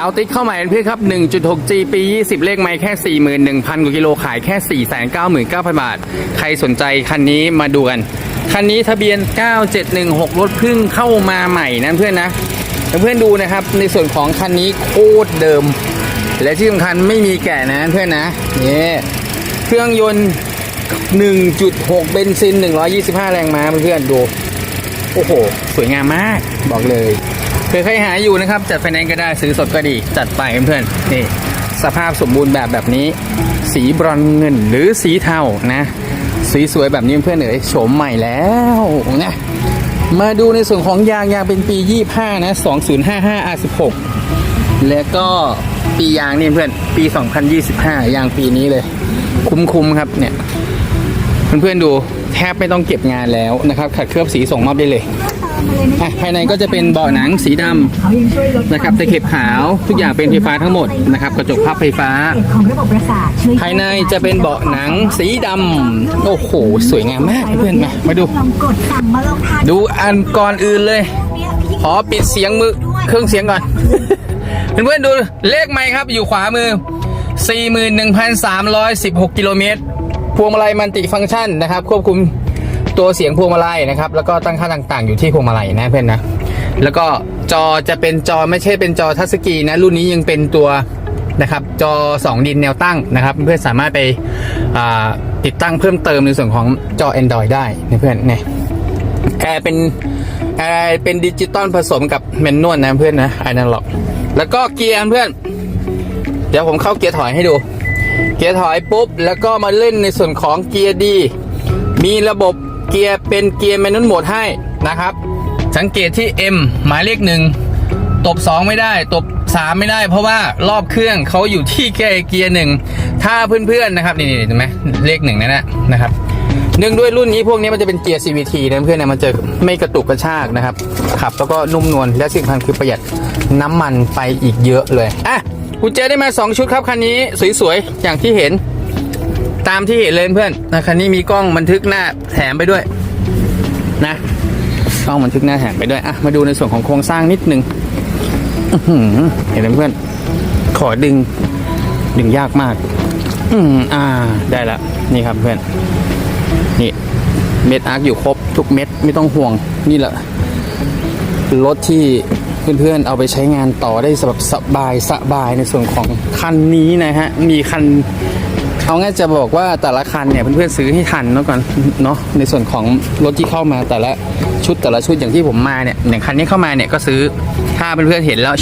เอาติ๊กเข้ามาเพื่อนครับ 1.6G ปี 20 เลขไม่แค่ 41,000 กว่ากิโลขายแค่ 499,000 บาท ใครสนใจคันนี้มาดูกัน คันนี้ทะเบียน 9716 รถพึ่งเข้ามาใหม่นะเพื่อนนะเพื่อนดูนะครับ ในส่วนของคันนี้โคตรเดิม และที่สำคัญไม่มีแกะนะเพื่อนนะนี่เครื่องยนต์ 1.6 เบนซิน 125 แรงม้าเพื่อนๆดู โอ้โห สวยงามมากบอกเลย เผื่อใครหาอยู่นะครับ จัดไฟแนนซ์ก็ได้ซื้อสดก็ดี จัดไปเพื่อนๆนี่สภาพสมบูรณ์แบบแบบนี้ สีบรอนเงินหรือสีเทานะสีสวยแบบนี้เพื่อนๆเอ๋ยโฉมใหม่แล้วนะมาดูในส่วนของยางยางเป็นปี 25 นะ 2055 R16 แล้วก็ปียางนี่เพื่อนปี 2025 ยางปีนี้เลย คุ้มๆครับเนี่ย เพื่อนๆดูแทบไม่ต้องเก็บงานแล้วนะครับ ขัดเคลือบสีส่งมอบได้เลย อะภายในก็จะเป็นเบาะหนังสีดำนะครับตะเข็บขาวทุกอย่างเป็นไฟฟ้าทั้งหมดนะครับกระจกพับไฟฟ้า ของระบบประสาทช่วยภายในจะเป็นเบาะหนังสีดำโอ้โห สวยงามมากเพื่อนๆมามาดู ลองกดสั่งมาลองทานดูอันก่อนอื่นเลย เนี่ยพี่ขอปิดเสียงมือเครื่องเสียงก่อน เพื่อนๆดูเลขไมค์ครับอยู่ขวามือ 41,316 กิโลเมตรพวงมาลัยมันติฟังก์ชันนะครับ ควบคุม ตัวเสียงพวงมาลัยนะครับ แล้วก็ตั้งค่าต่างๆ อยู่ที่พวงมาลัยนะเพื่อนนะ แล้วก็จอจะเป็นจอไม่ใช่เป็นจอทัชสกรีนนะ รุ่นนี้ยังเป็นตัวนะครับ จอ 2 ดินแนวตั้งนะครับ เพื่อนสามารถไปติดตั้งเพิ่มเติมในส่วนของจอ Android ได้นะเพื่อนเนี่ยแอร์เป็นแอร์เป็นดิจิตอลผสมกับแมนนวลนะเพื่อนนะไอนันล็อก แล้วก็เกียร์เพื่อน เดี๋ยวผมเข้าเกียร์ถอยให้ดู เกียร์ถอยปุ๊บ แล้วก็มาเล่นในส่วนของเกียร์ดี มีระบบ เกียร์เป็นเกียร์แมนนวลโหมดให้นะครับ สังเกตที่ M หมายเลขหนึ่งตบ 2 ไม่ได้ ตบ 3 ไม่ได้ เพราะว่ารอบเครื่องเขาอยู่ที่แค่เกียร์หนึ่งถ้าเพื่อนๆนะครับนี่ๆเห็นไหมเลขหนึ่งนั่นนะนะครับเนื่องด้วยรุ่นนี้พวกนี้มันจะเป็นเกียร์ CVT นะเพื่อนนะมันจะไม่กระตุกกระชากนะครับขับแล้วก็นุ่มนวลและสิ่งสำคัญคือประหยัดน้ำมันไปอีกเยอะเลยอะกุญแจได้มา 2 ชุดครับคันนี้สวยๆอย่างที่เห็น ตามที่เห็นเพื่อนนะคันนี้มีกล้องบันทึกหน้าแถมไปด้วยนะกล้องบันทึกหน้าแถมไปด้วยอะมาดูในส่วนของโครงสร้างนิดนึงเห็นไหมเพื่อนขอดึงดึงยากมาก อืมอ่า ได้ละนี่ครับเพื่อน นี่ เม็ดอาร์คอยู่ครบทุกเม็ดไม่ต้องห่วง นี่แหละรถที่เพื่อนๆเอาไปใช้งานต่อได้แบบสบายสบายในส่วนของคันนี้นะฮะ มีคัน เอาง่ายจะบอกว่าแต่ละคันเนี่ยเพื่อนๆซื้อให้ทันแล้วก่อนเนาะในส่วนของรถที่เข้ามาแต่ละชุดแต่ละชุดอย่างที่ผมมาเนี่ยอย่างคันนี้เข้ามาเนี่ยก็ซื้อถ้าเพื่อนๆเห็นแล้ว